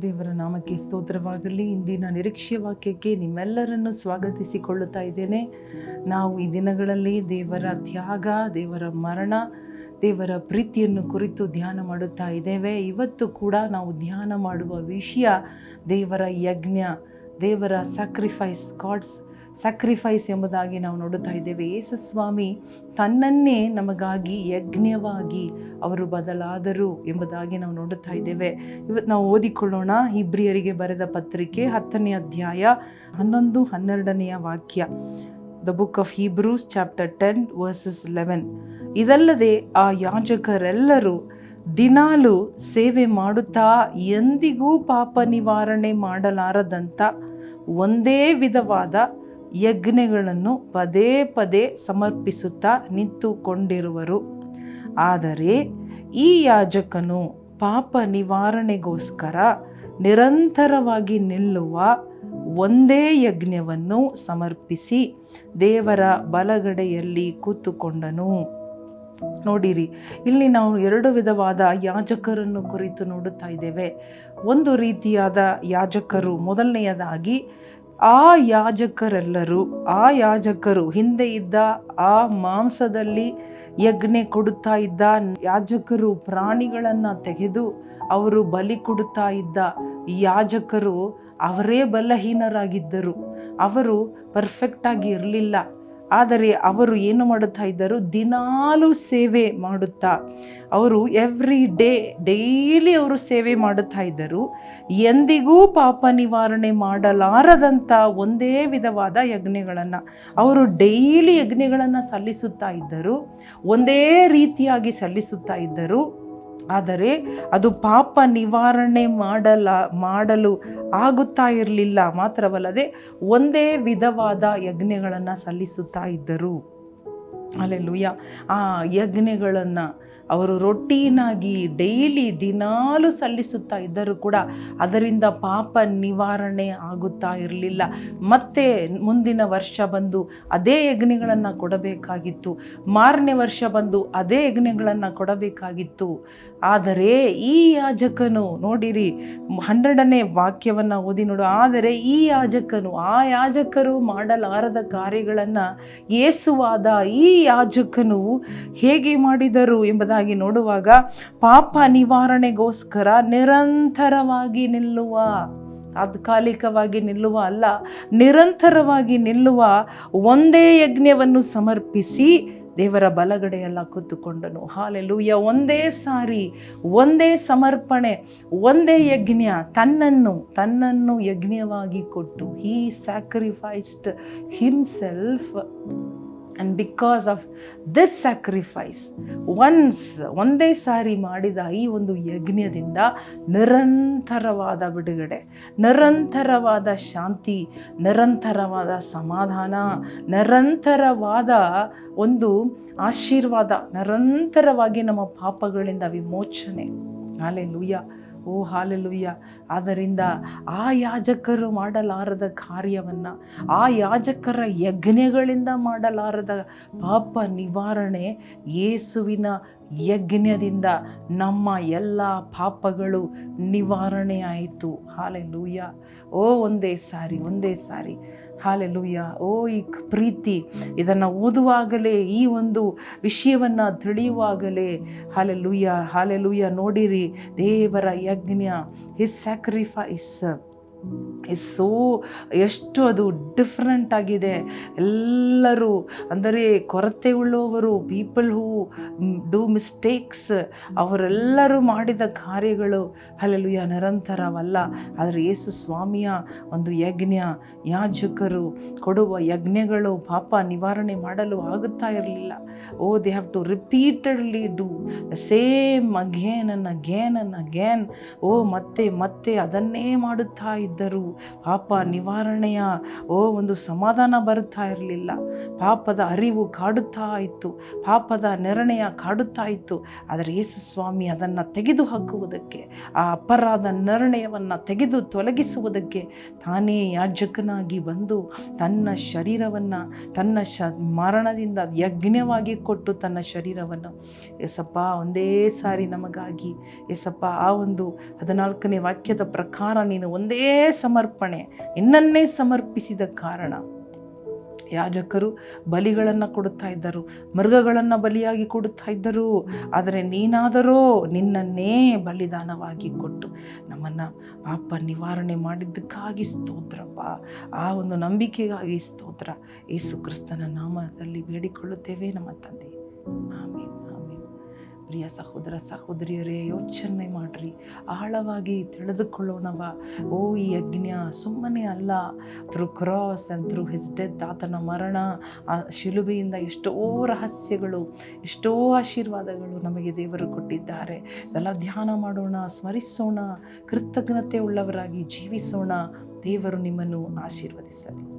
ದೇವರ ನಾಮಕ್ಕೆ ಸ್ತೋತ್ರವಾಗಲಿ. ಇಂದಿನ ನಿರೀಕ್ಷೆ ವಾಕ್ಯಕ್ಕೆ ನಿಮ್ಮೆಲ್ಲರನ್ನು ಸ್ವಾಗತಿಸಿಕೊಳ್ಳುತ್ತಾ ಇದ್ದೇನೆ. ನಾವು ಈ ದಿನಗಳಲ್ಲಿ ದೇವರ ತ್ಯಾಗ, ದೇವರ ಮರಣ, ದೇವರ ಪ್ರೀತಿಯನ್ನು ಕುರಿತು ಧ್ಯಾನ ಮಾಡುತ್ತಾ ಇದ್ದೇವೆ. ಇವತ್ತು ಕೂಡ ನಾವು ಧ್ಯಾನ ಮಾಡುವ ವಿಷಯ ದೇವರ ಯಜ್ಞ, ದೇವರ ಸ್ಯಾಕ್ರಿಫೈಸ್ ಗಾಡ್ಸ್ ಸ್ಯಾಕ್ರಿಫೈಸ್ ಎಂಬುದಾಗಿ ನಾವು ನೋಡುತ್ತಾ ಇದ್ದೇವೆ. ಯೇಸು ಸ್ವಾಮಿ ತನ್ನನ್ನೇ ನಮಗಾಗಿ ಯಜ್ಞವಾಗಿ ಅವರು ಬದಲಾದರು ಎಂಬುದಾಗಿ ನಾವು ನೋಡುತ್ತಾ ಇದ್ದೇವೆ. ಇವತ್ತು ನಾವು ಓದಿಕೊಳ್ಳೋಣ ಇಬ್ರಿಯರಿಗೆ ಬರೆದ ಪತ್ರಿಕೆ ಹತ್ತನೇ ಅಧ್ಯಾಯ ಹನ್ನೊಂದು ಹನ್ನೆರಡನೆಯ ವಾಕ್ಯ. The book of Hebrews chapter ten verses eleven ಇದಲ್ಲದೆ ಆ ಯಾಜಕರೆಲ್ಲರೂ ದಿನಾಲು ಸೇವೆ ಮಾಡುತ್ತಾ ಎಂದಿಗೂ ಪಾಪ ನಿವಾರಣೆ ಮಾಡಲಾರದಂಥ ಒಂದೇ ವಿಧವಾದ ಯಜ್ಞಗಳನ್ನು ಪದೇ ಪದೇ ಸಮರ್ಪಿಸುತ್ತಾ ನಿಂತುಕೊಂಡಿರುವರು. ಆದರೆ ಈ ಯಾಜಕನು ಪಾಪ ನಿವಾರಣೆಗೋಸ್ಕರ ನಿರಂತರವಾಗಿ ನಿಲ್ಲುವ ಒಂದೇ ಯಜ್ಞವನ್ನು ಸಮರ್ಪಿಸಿ ದೇವರ ಬಲಗಡೆಯಲ್ಲಿ ಕೂತುಕೊಂಡನು. ನೋಡಿರಿ, ಇಲ್ಲಿ ನಾವು ಎರಡು ವಿಧವಾದ ಯಾಜಕರನ್ನು ಕುರಿತು ನೋಡುತ್ತಾ ಇದ್ದೇವೆ. ಒಂದು ರೀತಿಯಾದ ಯಾಜಕರು, ಮೊದಲನೆಯದಾಗಿ ಆ ಯಾಜಕರೆಲ್ಲರೂ, ಆ ಯಾಜಕರು ಹಿಂದೆ ಇದ್ದ ಆ ಮಾಂಸದಲ್ಲಿ ಯಜ್ಞೆ ಕೊಡುತ್ತಾ ಇದ್ದ ಯಾಜಕರು ಪ್ರಾಣಿಗಳನ್ನು ತೆಗೆದು ಅವರು ಬಲಿ ಕೊಡುತ್ತಾ ಇದ್ದ ಯಾಜಕರು ಅವರೇ ಬಲಹೀನರಾಗಿದ್ದರು. ಅವರು ಪರ್ಫೆಕ್ಟಾಗಿ ಇರಲಿಲ್ಲ. ಆದರೆ ಅವರು ಏನು ಮಾಡುತ್ತಾ ಇದ್ದರು? ದಿನಾಲು ಸೇವೆ ಮಾಡುತ್ತಾ. ಅವರು ಎವ್ರಿ ಡೇ ಡೈಲಿ ಅವರು ಸೇವೆ ಮಾಡುತ್ತಾ ಇದ್ದರು. ಎಂದಿಗೂ ಪಾಪ ನಿವಾರಣೆ ಮಾಡಲಾರದಂಥ ಒಂದೇ ವಿಧವಾದ ಯಜ್ಞಗಳನ್ನು. ಅವರು ಡೈಲಿ ಯಜ್ಞಗಳನ್ನು ಸಲ್ಲಿಸುತ್ತಾ ಇದ್ದರು. ಒಂದೇ ರೀತಿಯಾಗಿ ಸಲ್ಲಿಸುತ್ತಾ ಇದ್ದರು. ಆದರೆ ಅದು ಪಾಪ ನಿವಾರಣೆ ಮಾಡಲ, ಮಾಡಲು ಆಗುತ್ತಾ ಇರಲಿಲ್ಲ. ಮಾತ್ರವಲ್ಲದೆ ಒಂದೇ ವಿಧವಾದ ಯಜ್ಞಗಳನ್ನು ಸಲ್ಲಿಸುತ್ತಾ ಇದ್ದರು. ಅಲ್ಲೆಲ್ಲುಯ್ಯ ಆ ಯಜ್ಞಗಳನ್ನು ಅವರು ರೊಟೀನಾಗಿ ಡೈಲಿ ದಿನಾಲು ಸಲ್ಲಿಸುತ್ತಾ ಇದ್ದರೂ ಕೂಡ ಅದರಿಂದ ಪಾಪ ನಿವಾರಣೆ ಆಗುತ್ತಾ ಇರಲಿಲ್ಲ. ಮತ್ತೆ ಮುಂದಿನ ವರ್ಷ ಬಂದು ಅದೇ ಯಜ್ಞಗಳನ್ನು ಕೊಡಬೇಕಾಗಿತ್ತು. ಮಾರನೇ ವರ್ಷ ಬಂದು ಅದೇ ಯಜ್ಞಗಳನ್ನು ಕೊಡಬೇಕಾಗಿತ್ತು. ಆದರೆ ಈ ಯಾಜಕನು ನೋಡಿರಿ, ಹನ್ನೆರಡನೇ ವಾಕ್ಯವನ್ನು ಓದಿ ನೋಡು. ಆದರೆ ಈ ಯಾಜಕನು, ಆ ಯಾಜಕರು ಮಾಡಲಾರದ ಕಾರ್ಯಗಳನ್ನು ಏಸುವಾದ ಈ ಯಾಜಕನು ಹೇಗೆ ಮಾಡಿದರು ಎಂಬುದಾಗಿ ನೋಡುವಾಗ ಪಾಪ ನಿವಾರಣೆಗೋಸ್ಕರ ನಿರಂತರವಾಗಿ ನಿಲ್ಲುವ, ತಾತ್ಕಾಲಿಕವಾಗಿ ನಿಲ್ಲುವ ಅಲ್ಲ, ನಿರಂತರವಾಗಿ ನಿಲ್ಲುವ ಒಂದೇ ಯಜ್ಞವನ್ನು ಸಮರ್ಪಿಸಿ ದೇವರ ಬಲಗಡೆಯೆಲ್ಲ ಕೂತುಕೊಂಡನು. ಹಾಲೆಲೂಯ, ಒಂದೇ ಸಾರಿ, ಒಂದೇ ಸಮರ್ಪಣೆ, ಒಂದೇ ಯಜ್ಞ, ತನ್ನನ್ನು ತನ್ನನ್ನು ಯಜ್ಞವಾಗಿ ಕೊಟ್ಟು he sacrificed himself and because of this sacrifice once ಒಂದೇ ಸಾರಿ ಮಾಡಿದ ಈ ಒಂದು ಯಜ್ಞದಿಂದ ನಿರಂತರವಾದ ಬಿಡುಗಡೆ, ನಿರಂತರವಾದ ಶಾಂತಿ, ನಿರಂತರವಾದ ಸಮಾಧಾನ, ನಿರಂತರವಾದ ಒಂದು ಆಶೀರ್ವಾದ, ನಿರಂತರವಾಗಿ ನಮ್ಮ ಪಾಪಗಳಿಂದ ವಿಮೋಚನೆ. ಅಲ್ಲೇ ಲೂಯ್ಯ ಓ, ಹಾಲೆಲುಯ್ಯ. ಆದ್ದರಿಂದ ಆ ಯಾಜಕರು ಮಾಡಲಾರದ ಕಾರ್ಯವನ್ನು, ಆ ಯಾಜಕರ ಯಜ್ಞಗಳಿಂದ ಮಾಡಲಾರದ ಪಾಪ ನಿವಾರಣೆ ಯೇಸುವಿನ ಯಜ್ಞದಿಂದ ನಮ್ಮ ಎಲ್ಲ ಪಾಪಗಳು ನಿವಾರಣೆ ಆಯಿತು. ಓ, ಒಂದೇ ಸಾರಿ ಒಂದೇ ಸಾರಿ. ಹಾಲೆಲೂಯ್ಯ ಓ, ಈ ಪ್ರೀತಿ. ಇದನ್ನು ಓದುವಾಗಲೇ, ಈ ಒಂದು ವಿಷಯವನ್ನು ತಿಳಿಯುವಾಗಲೇ ಹಾಲೆಲೂಯ್ಯ ಹಾಲೆಲೂಯ್ಯ ನೋಡಿರಿ ದೇವರ ಯಜ್ಞ ಹಿಸ್ ಸ್ಯಾಕ್ರಿಫೈಸ್ ಸೋ ಎಷ್ಟು ಅದು ಡಿಫ್ರೆಂಟ್ ಆಗಿದೆ. ಎಲ್ಲರೂ, ಅಂದರೆ ಕೊರತೆ ಉಳ್ಳವರು ಪೀಪಲ್ ಹೂ ಡೂ ಮಿಸ್ಟೇಕ್ಸ್ ಅವರೆಲ್ಲರೂ ಮಾಡಿದ ಕಾರ್ಯಗಳು ಅಲ್ಲೆಲ್ಲುಯ್ಯ ನಿರಂತರವಲ್ಲ. ಆದರೆ ಯೇಸು ಸ್ವಾಮಿಯ ಒಂದು ಯಜ್ಞ, ಯಾಜಕರು ಕೊಡುವ ಯಜ್ಞಗಳು ಪಾಪ ನಿವಾರಣೆ ಮಾಡಲು ಆಗುತ್ತಾ ಇರಲಿಲ್ಲ. ಓ they have to repeatedly do the same again and again and again oh, ಮತ್ತೆ ಮತ್ತೆ ಅದನ್ನೇ ಮಾಡುತ್ತಾ ಇದ್ದರೂ ಪಾಪ ನಿವಾರಣೆಯ, ಓ, ಒಂದು ಸಮಾಧಾನ ಬರುತ್ತಾ ಇರಲಿಲ್ಲ. ಪಾಪದ ಅರಿವು ಕಾಡುತ್ತಾ ಇತ್ತು. ಪಾಪದ ನಿರ್ಣಯ ಕಾಡುತ್ತಾ ಇತ್ತು. ಆದರೆ ಯೇಸು ಸ್ವಾಮಿ ಅದನ್ನು ತೆಗೆದು ಹಾಕುವುದಕ್ಕೆ ಆ ಅಪರಾಧ ನಿರ್ಣಯವನ್ನು ತೆಗೆದು ತೊಲಗಿಸುವುದಕ್ಕೆ ತಾನೇ ಯಾಜಕನಾಗಿ ಬಂದು ತನ್ನ ಶರೀರವನ್ನು, ತನ್ನ ಶ, ಮರಣದಿಂದ ಯಜ್ಞವಾಗಿ ಕೊಟ್ಟು ತನ್ನ ಶರೀರವನ್ನು ಎಸಪ್ಪ ಒಂದೇ ಸಾರಿ ನಮಗಾಗಿ ಎಸಪ್ಪ ಆ ಒಂದು ಹದಿನಾಲ್ಕನೇ ವಾಕ್ಯದ ಪ್ರಕಾರ ನೀನು ಒಂದೇ ಸಮರ್ಪಣೆ ನಿನ್ನನ್ನೇ ಸಮರ್ಪಿಸಿದ ಕಾರಣ. ಯಾಜಕರು ಬಲಿಗಳನ್ನು ಕೊಡುತ್ತಾ ಇದ್ದರು, ಮೃಗಗಳನ್ನು ಬಲಿಯಾಗಿ ಕೊಡುತ್ತಾ ಇದ್ದರು. ಆದರೆ ನೀನಾದರೂ ನಿನ್ನನ್ನೇ ಬಲಿದಾನವಾಗಿ ಕೊಟ್ಟು ನಮ್ಮನ್ನು ಪಾಪ ನಿವಾರಣೆ ಮಾಡಿದ್ದಕ್ಕಾಗಿ ಸ್ತೋತ್ರಪ್ಪ. ಆ ಒಂದು ನಂಬಿಕೆಗಾಗಿ ಸ್ತೋತ್ರ. ಯೇಸು ಕ್ರಿಸ್ತನ ನಾಮದಲ್ಲಿ ಬೇಡಿಕೊಳ್ಳುತ್ತೇವೆ ನಮ್ಮ ತಂದೆ. ಆಮೇಲೆ ಪ್ರಿಯ ಸಹೋದರ ಸಹೋದರಿಯರೇ, ಯೋಚನೆ ಮಾಡ್ರಿ. ಆಳವಾಗಿ ತಿಳಿದುಕೊಳ್ಳೋಣವ. ಓ, ಈ ಯಜ್ಞ ಸುಮ್ಮನೆ ಅಲ್ಲ. Through cross and through his death ಆತನ ಮರಣ, ಆ ಶಿಲುಬೆಯಿಂದ ಎಷ್ಟೋ ರಹಸ್ಯಗಳು, ಎಷ್ಟೋ ಆಶೀರ್ವಾದಗಳು ನಮಗೆ ದೇವರು ಕೊಟ್ಟಿದ್ದಾರೆ. ಇದೆಲ್ಲ ಧ್ಯಾನ ಮಾಡೋಣ, ಸ್ಮರಿಸೋಣ. ಕೃತಜ್ಞತೆ ಉಳ್ಳವರಾಗಿ ಜೀವಿಸೋಣ. ದೇವರು ನಿಮ್ಮನ್ನು ಆಶೀರ್ವದಿಸಲಿ.